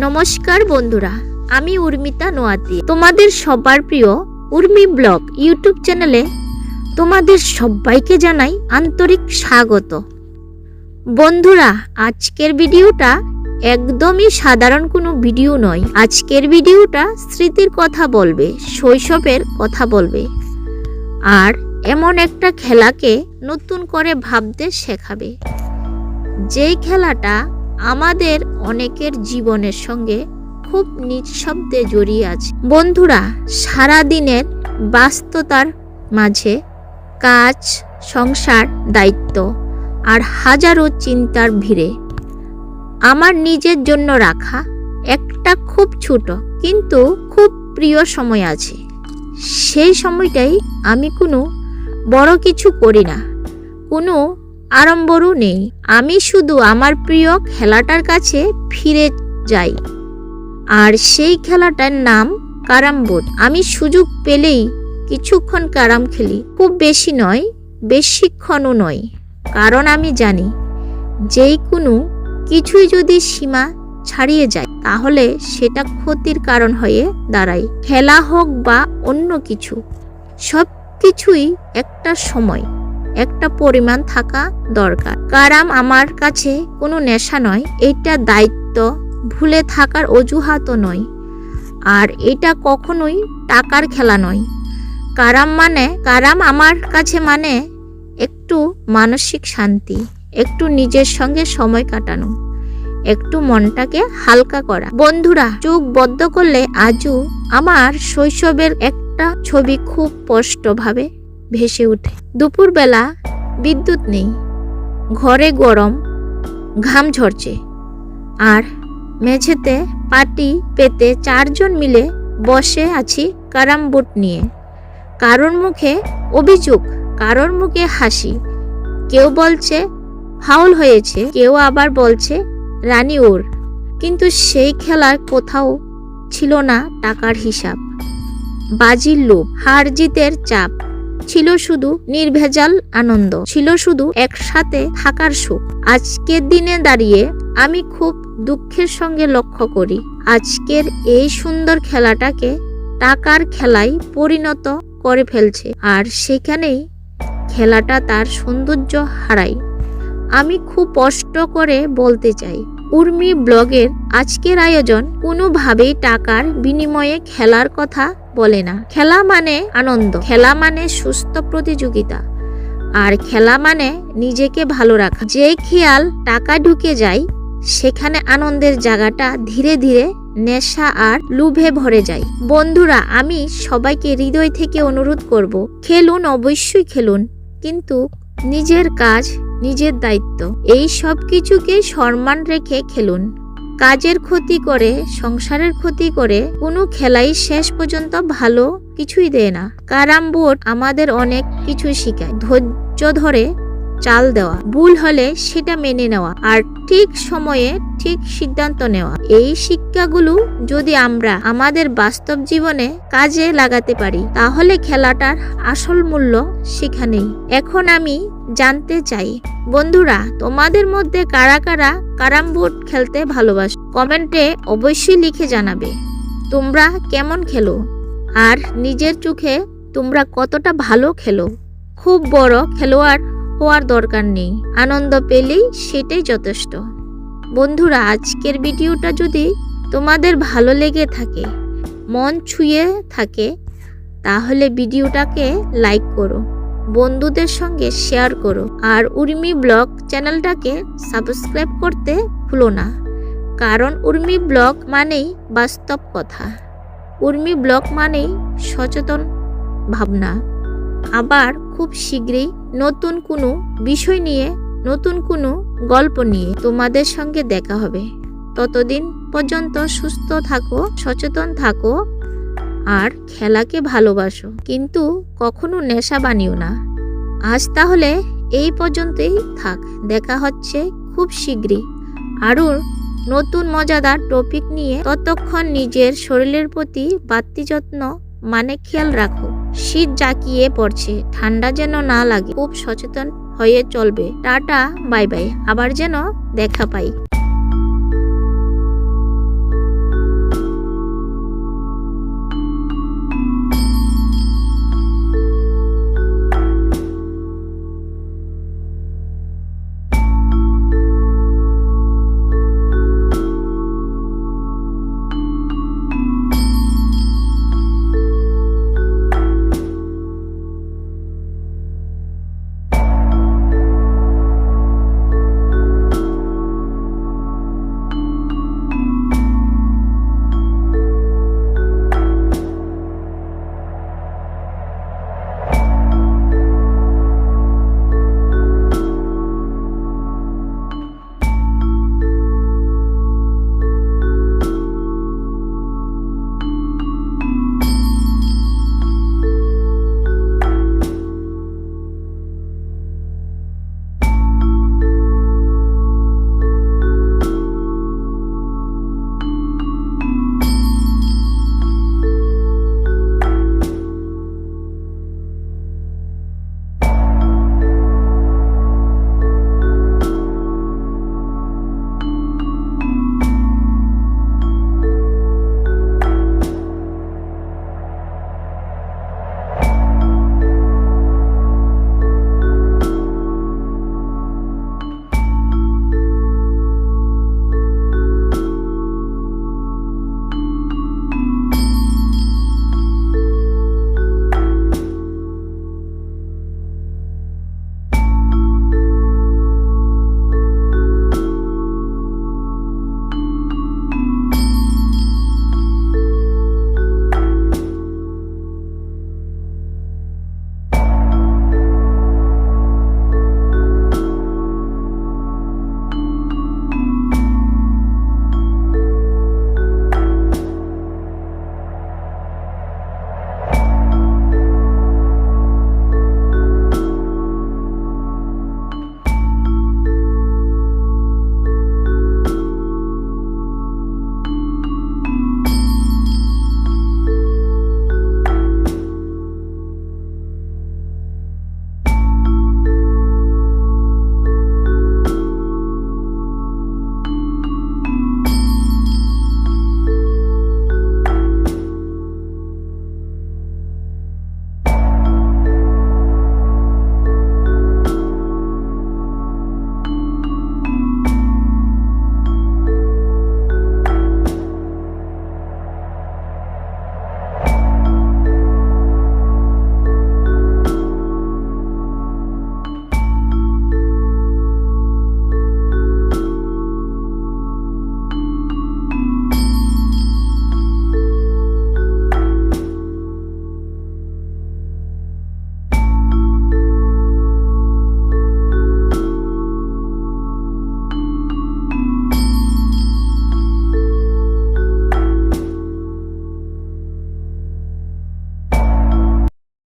নমস্কার বন্ধুরা, আমি উর্মিতা নোয়াতি। তোমাদের সবার প্রিয় উর্মি ব্লগ ইউটিউব চ্যানেলে তোমাদের সবাইকে জানাই আন্তরিক স্বাগত। বন্ধুরা, আজকের ভিডিওটা একদমই সাধারণ কোনো ভিডিও নয়। আজকের ভিডিওটা স্মৃতির কথা বলবে, শৈশবের কথা বলবে। আর এমন একটা খেলাকে নতুন করে ভাবতে শেখাবে। যেই খেলাটা আমাদের অনেকের জীবনের সঙ্গে খুব নিঃশব্দে জড়িয়ে আছে। বন্ধুরা সারা দিনের ব্যস্ততার মাঝে কাজ, সংসার, দায়িত্ব আর হাজারো চিন্তার ভিড়ে আমার নিজের জন্য রাখা একটা খুব ছোট কিন্তু খুব প্রিয় সময় আছে। সেই সময়টাই আমি কোনো বড় কিছু করি না। কোনো আড়ম্বরও নেই। আমি শুধু আমার প্রিয় খেলাটার কাছে ফিরে যাই। আর সেই খেলাটার নাম ক্যারাম বোর্ড। আমি সুযোগ পেলেই কিছুক্ষণ ক্যারাম খেলি। খুব বেশি নয়, বেশিক্ষণও নয়। কারণ আমি জানি, যেই কোনো কিছুই যদি সীমা ছাড়িয়ে যায়, তাহলে সেটা ক্ষতির কারণ হয়ে দাঁড়ায়। খেলা হোক বা অন্য কিছু সব কিছুই একটা সময়। একটা পরিমাণ থাকা দরকার। কারাম আমার কাছে কোনো নেশা নয়, এটা দায়িত্ব। ভুলে থাকার অজুহাতও নয়। আর এটা কখনোই টাকার খেলা নয়। কারাম মানে কারাম আমার কাছে মানে একটু মানসিক শান্তি, একটু নিজের সঙ্গে সময় কাটানো, একটু মনটাকে হালকা করা। বন্ধুরা, চোখ বদ্ধ করলে আজও আমার শৈশবের একটা ছবি খুব স্পষ্টভাবে ভেসে ওঠে দুপুরবেলা বিদ্যুৎ নেই, ঘরে গরম, ঘাম ঝরছে। আর মেঝেতে পাটি পেতে চারজন মিলে বসে আছি ক্যারাম বোর্ড নিয়ে। কারোর মুখে অভিযোগ, কারোর মুখে হাসি। কেউ বলছে, ফাউল হয়েছে। কেউ আবার বলছে, রানী ওর। কিন্তু সেই খেলার কোথাও ছিল না টাকার হিসাব। বাজির লোভ হার জিতের চাপ। ছিল শুধু নির্ভেজাল আনন্দ, ছিল শুধু একসাথে থাকার সুখ। আজকের দিনে দাঁড়িয়ে আমি খুব দুঃখের সঙ্গে লক্ষ্য করি, আজকের এই সুন্দর খেলাটাকে টাকার খেলায় পরিণত করে ফেলছে, আর সেখানেই খেলাটা তার সৌন্দর্য হারায়। আমি খুব কষ্ট করে বলতে চাই, উর্মি ব্লগের আজকের আয়োজন কোনোভাবেই টাকার বিনিময়ে খেলার কথা বলে না। খেলা মানে আনন্দ। খেলা মানে সুস্থ প্রতিযোগিতা। আর খেলা মানে নিজেকে ভালো রাখা। যে খেয়াল টাকা ঢুকে যায়, সেখানে আনন্দের জায়গাটা ধীরে ধীরে নেশা আর লুভে ভরে যায়। বন্ধুরা, আমি সবাইকে হৃদয় থেকে অনুরোধ করব, খেলুন অবশ্যই খেলুন, কিন্তু নিজের কাজ, নিজের দায়িত্ব, এই সব কিছুকে সম্মান রেখে খেলুন। কাজের ক্ষতি করে, সংসারের ক্ষতি করে, কোনো খেলাই শেষ পর্যন্ত ভালো কিছুই দেয় না। কারাম বোর্ড আমাদের অনেক কিছু শেখায়। ধৈর্য ধরে চাল দেওয়া, ভুল হলে সেটা মেনে নেওয়া, আর ঠিক সময়ে ঠিক সিদ্ধান্ত নেওয়া। এই শিক্ষাগুলো যদি আমরা আমাদের বাস্তব জীবনে কাজে লাগাতে পারি, তাহলে খেলাটার আসল মূল্য সেখানেই। এখন আমি জানতে চাই। বন্ধুরা, তোমাদের মধ্যে কারা কারা ক্যারাম বোর্ড খেলতে ভালোবাসো? কমেন্টে অবশ্যই লিখে জানাবে। তোমরা কেমন খেলো? আর নিজের চোখে তোমরা কতটা ভালো খেলো? খুব বড় খেলোয়াড় হওয়ার দরকার নেই। আনন্দ পেলেই সেটাই যথেষ্ট। বন্ধুরা, আজকের ভিডিওটা যদি তোমাদের ভালো লেগে থাকে, মন ছুঁয়ে থাকে, তাহলে ভিডিওটাকে লাইক করো। বন্ধুদের সঙ্গে শেয়ার করো। আর উর্মি ব্লগ চ্যানেলটাকে সাবস্ক্রাইব করতে ভুলো না। কারণ উর্মি ব্লগ মানেই বাস্তব কথা। উর্মি ব্লগ মানেই সচেতন ভাবনা। আবার খুব শীঘ্রই নতুন কোনো বিষয় নিয়ে, নতুন কোনো গল্প নিয়ে তোমাদের সঙ্গে দেখা হবে। ততদিন পর্যন্ত সুস্থ থাকো, সচেতন থাকো আর খেলাকে ভালোবাসো। কিন্তু কখনো নেশা বানিও না। আজ তাহলে এই পর্যন্তই থাক। দেখা হচ্ছে খুব শীঘ্রই। আরও নতুন মজাদার টপিক নিয়ে ততক্ষণ নিজের শরীরের প্রতি বাড়তি যত্ন মানে খেয়াল রাখো। শীত জাকিয়ে পড়ছে। ঠান্ডা যেন না লাগে। খুব সচেতন হয়ে চলবে। Tata, bye bye. আবার যেন দেখা পাই।